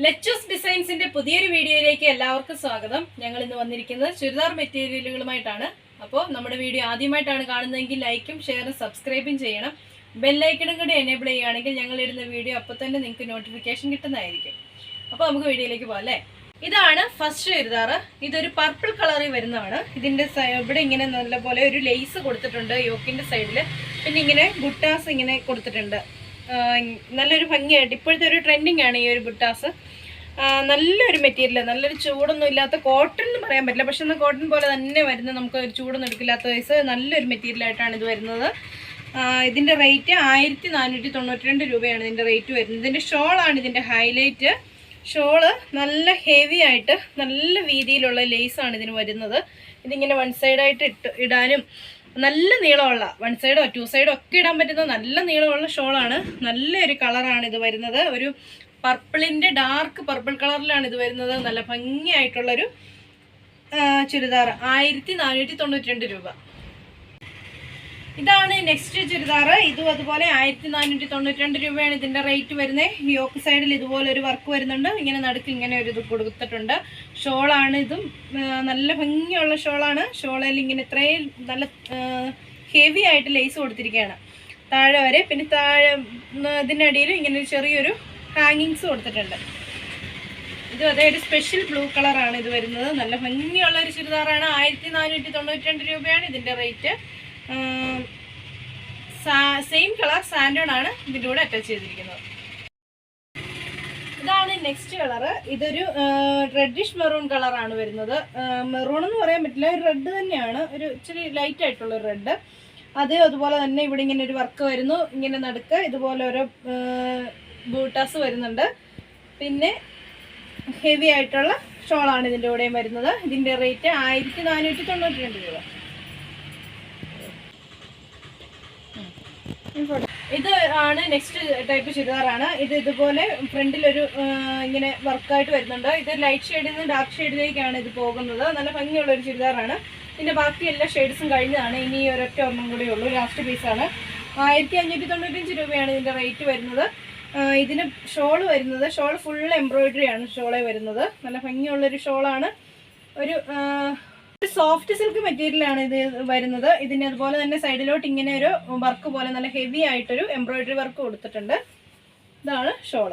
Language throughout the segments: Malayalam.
ലെച്ചൂസ് ഡിസൈൻസിന്റെ പുതിയൊരു വീഡിയോയിലേക്ക് എല്ലാവർക്കും സ്വാഗതം. ഞങ്ങൾ ഇന്ന് വന്നിരിക്കുന്നത് ചുരിദാർ മെറ്റീരിയലുകളുമായിട്ടാണ്. അപ്പോൾ നമ്മുടെ വീഡിയോ ആദ്യമായിട്ടാണ് കാണുന്നതെങ്കിൽ ലൈക്കും ഷെയറും സബ്സ്ക്രൈബും ചെയ്യണം. ബെല്ലൈക്കണും കൂടി എനേബിൾ ചെയ്യുകയാണെങ്കിൽ ഞങ്ങൾ ഇടുന്ന വീഡിയോ അപ്പോൾ തന്നെ നിങ്ങൾക്ക് നോട്ടിഫിക്കേഷൻ കിട്ടുന്നതായിരിക്കും. അപ്പോൾ നമുക്ക് വീഡിയോയിലേക്ക് പോകാം അല്ലേ? ഇതാണ് ഫസ്റ്റ് ചുരിദാർ. ഇതൊരു പർപ്പിൾ കളറിൽ വരുന്നതാണ്. ഇതിന്റെ ഇവിടെ ഇങ്ങനെ നല്ലപോലെ ഒരു ലെയ്സ് കൊടുത്തിട്ടുണ്ട് യോക്കിന്റെ സൈഡിൽ പിന്നെ ഇങ്ങനെ ബുട്ടാസ് ഇങ്ങനെ കൊടുത്തിട്ടുണ്ട്. നല്ലൊരു ഭംഗിയായിട്ട്. ഇപ്പോഴത്തെ ഒരു ട്രെൻഡിങ് ആണ് ഈ ഒരു ബുട്ടാസ്. നല്ലൊരു മെറ്റീരിയൽ നല്ലൊരു ചൂടൊന്നും ഇല്ലാത്ത കോട്ടൺ എന്ന് പറയാൻ പറ്റില്ല. പക്ഷെ എന്നാൽ കോട്ടൺ പോലെ തന്നെ വരുന്ന നമുക്ക് ഒരു ചൂടൊന്നും എടുക്കില്ലാത്ത വയസ്സ് നല്ലൊരു മെറ്റീരിയൽ ആയിട്ടാണ് ഇത് വരുന്നത്. ഇതിന്റെ റേറ്റ് ആയിരത്തി നാനൂറ്റി തൊണ്ണൂറ്റി രണ്ട് രൂപയാണ് ഇതിന്റെ റേറ്റ് വരുന്നത്. ഇതിന്റെ ഷോളാണ് ഇതിന്റെ ഹൈലൈറ്റ് ഷോൾ നല്ല ഹെവി ആയിട്ട് നല്ല വീതിയിലുള്ള ലേസാണ് ഇതിന് വരുന്നത്. ഇതിങ്ങനെ വൺ സൈഡായിട്ട് ഇട്ട് ഇടാനും നല്ല നീളമുള്ള വൺ സൈഡോ ടു സൈഡോ ഒക്കെ ഇടാൻ പറ്റുന്ന നല്ല നീളമുള്ള ഷോളാണ് നല്ലൊരു കളറാണ് ഇത് വരുന്നത്. ഒരു പർപ്പിളിന്റെ ഡാർക്ക് പർപ്പിൾ കളറിലാണ് ഇത് വരുന്നത്. നല്ല ഭംഗിയായിട്ടുള്ളൊരു ചുരിദാർ. ആയിരത്തി നാനൂറ്റി തൊണ്ണൂറ്റി രണ്ട് രൂപ. ഇതാണ് നെക്സ്റ്റ് ചുരിദാർ. ഇതും അതുപോലെ ആയിരത്തി നാനൂറ്റി തൊണ്ണൂറ്റി രണ്ട് രൂപയാണ് ഇതിന്റെ റേറ്റ് വരുന്നത് യോക്ക് സൈഡിൽ ഇതുപോലെ ഒരു വർക്ക് വരുന്നുണ്ട്. ഇങ്ങനെ നടുക്ക് ഇങ്ങനെ ഒരു ഇത് കൊടുത്തിട്ടുണ്ട്. ഷോളാണ് ഇതും. നല്ല ഭംഗിയുള്ള ഷോളാണ് ഷോളിൽ ഇങ്ങനെ ഇത്രയും നല്ല ഹെവി ആയിട്ട് ലേസ് കൊടുത്തിരിക്കുകയാണ്. താഴെ വരെ. പിന്നെ താഴെ ഇതിന്റെ ഇതിനടിയിൽ ഇങ്ങനെ ചെറിയൊരു ഹാങ്ങിങ്സ് കൊടുത്തിട്ടുണ്ട്. ഇത് അതേ ഒരു സ്പെഷ്യൽ ബ്ലൂ കളറാണ് ഇത് വരുന്നത്. നല്ല ഭംഗിയുള്ള ഒരു ചുരിദാറാണ്. ആയിരത്തി നാനൂറ്റി തൊണ്ണൂറ്റി രണ്ട് രൂപയാണ് ഇതിന്റെ റേറ്റ് സെയിം കളർ സാൻഡോൺ ആണ് ഇതിന്റെ കൂടെ അറ്റാച്ച് ചെയ്തിരിക്കുന്നത്. ഇതാണ് നെക്സ്റ്റ് കളർ ഇതൊരു റെഡിഷ് മെറൂൺ കളറാണ് വരുന്നത്. മെറൂൺ എന്ന് പറയാൻ പറ്റില്ല. ഒരു റെഡ് തന്നെയാണ്. ഒരു ഇച്ചിരി ലൈറ്റ് ആയിട്ടുള്ള ഒരു റെഡ് അത് അതുപോലെ തന്നെ ഇവിടെ ഇങ്ങനെ ഒരു വർക്ക് വരുന്നു. ഇങ്ങനെ നടുക്ക് ഇതുപോലെ ഓരോ ബൂട്ടാസ് വരുന്നുണ്ട്. പിന്നെ ഹെവി ആയിട്ടുള്ള ഷോളാണ് ഇതിന്റെ കൂടെയും വരുന്നത്. ഇതിന്റെ റേറ്റ് ആയിരത്തി നാനൂറ്റി തൊണ്ണൂറ്റി രണ്ട് രൂപ. ഇത് ആണ് നെക്സ്റ്റ് ടൈപ്പ് ചുരിദാറാണ് ഇത് ഇതുപോലെ ഫ്രണ്ടിൽ ഒരു ഇങ്ങനെ വർക്കായിട്ട് വരുന്നുണ്ട്. ഇത് ലൈറ്റ് ഷെയ്ഡിൽ നിന്ന് ഡാർക്ക് ഷെയ്ഡിലേക്കാണ് ഇത് പോകുന്നത്. നല്ല ഭംഗിയുള്ള ഒരു ചുരിദാറാണ് ഇതിന്റെ ബാക്കി എല്ലാ ഷെയ്ഡ്സും കഴിഞ്ഞതാണ്. ഇനി ഒരൊറ്റ ഒരെണ്ണം കൂടെ ഉള്ളൂ. ലാസ്റ്റ് പീസാണ് ആയിരത്തി അഞ്ഞൂറ്റി തൊണ്ണൂറ്റഞ്ച് രൂപയാണ് ഇതിന്റെ റേറ്റ് വരുന്നത്. ഇതിന് ഷോൾ വരുന്നത്. ഷോൾ ഫുൾ എംബ്രോയിഡറി ആണ് ഷോളെ വരുന്നത്. നല്ല ഭംഗിയുള്ളൊരു ഷോളാണ് ഒരു സോഫ്റ്റ് സിൽക്ക് മെറ്റീരിയൽ ആണ് ഇത് വരുന്നത്. ഇതിന് അതുപോലെ തന്നെ സൈഡിലോട്ട് ഇങ്ങനെ ഒരു വർക്ക് പോലെ നല്ല ഹെവി ആയിട്ടൊരു എംബ്രോയിഡറി വർക്ക് കൊടുത്തിട്ടുണ്ട്. ഇതാണ് ഷോൾ.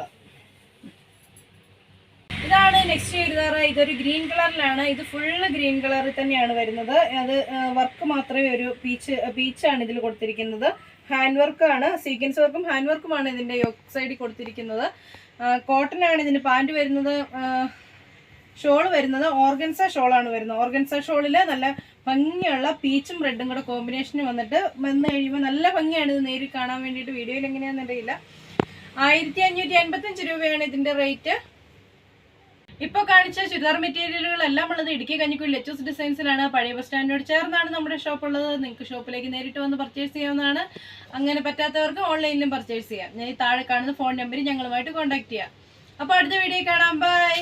ഇതാണ് നെക്സ്റ്റ് ചുരിദാറ്. ഇതൊരു ഗ്രീൻ കളറിലാണ് ഇത് ഫുള്ള് ഗ്രീൻ കളറിൽ തന്നെയാണ് വരുന്നത്. അത് വർക്ക് മാത്രമേ ഒരു പീച്ച് പീച്ചാണ് ഇതിൽ കൊടുത്തിരിക്കുന്നത്. ഹാൻഡ് വർക്കാണ് സീക്വൻസ് വർക്കും ഹാൻഡ് വർക്കുമാണ് ഇതിന്റെ സൈഡിൽ കൊടുത്തിരിക്കുന്നത്. കോട്ടൺ ആണ് ഇതിന് പാന്റ് വരുന്നത്. ഷോൾ വരുന്നത് ഓർഗൻസ ഷോളാണ് വരുന്നത്. ഓർഗൻസ ഷോളിൽ നല്ല ഭംഗിയുള്ള പീച്ചും റെഡും കൂടെ കോമ്പിനേഷന് വന്നിട്ട് വന്ന് കഴിയുമ്പോൾ നല്ല ഭംഗിയാണ് ഇത് നേരിൽ കാണാൻ വേണ്ടിയിട്ട് വീഡിയോയിൽ എങ്ങനെയാണെന്ന് ആയിരത്തി അഞ്ഞൂറ്റി അൻപത്തഞ്ച് രൂപയാണ് ഇതിന്റെ റേറ്റ്. ഇപ്പോൾ കാണിച്ച ചുരിദാർ മെറ്റീരിയലുകളെല്ലാം ഉള്ളത് ഇടുക്കി കഞ്ഞിക്കുഴി ലെച്ചൂസ് ഡിസൈൻസിലാണ്. പഴയ ബസ് സ്റ്റാൻഡിനോട് ചേർന്നാണ് നമ്മുടെ ഷോപ്പ് ഉള്ളത്. നിങ്ങൾക്ക് ഷോപ്പിലേക്ക് നേരിട്ട് വന്ന് പർച്ചേസ് ചെയ്യാവുന്നതാണ്. അങ്ങനെ പറ്റാത്തവർക്ക് ഓൺലൈനിലും പർച്ചേസ് ചെയ്യാം. ഞാൻ ഈ താഴെ കാണുന്ന ഫോൺ നമ്പറിൽ ഞങ്ങളുമായിട്ട് കോൺടാക്ട് ചെയ്യാം. അപ്പോൾ അടുത്ത വീഡിയോ കാണാം. ബൈ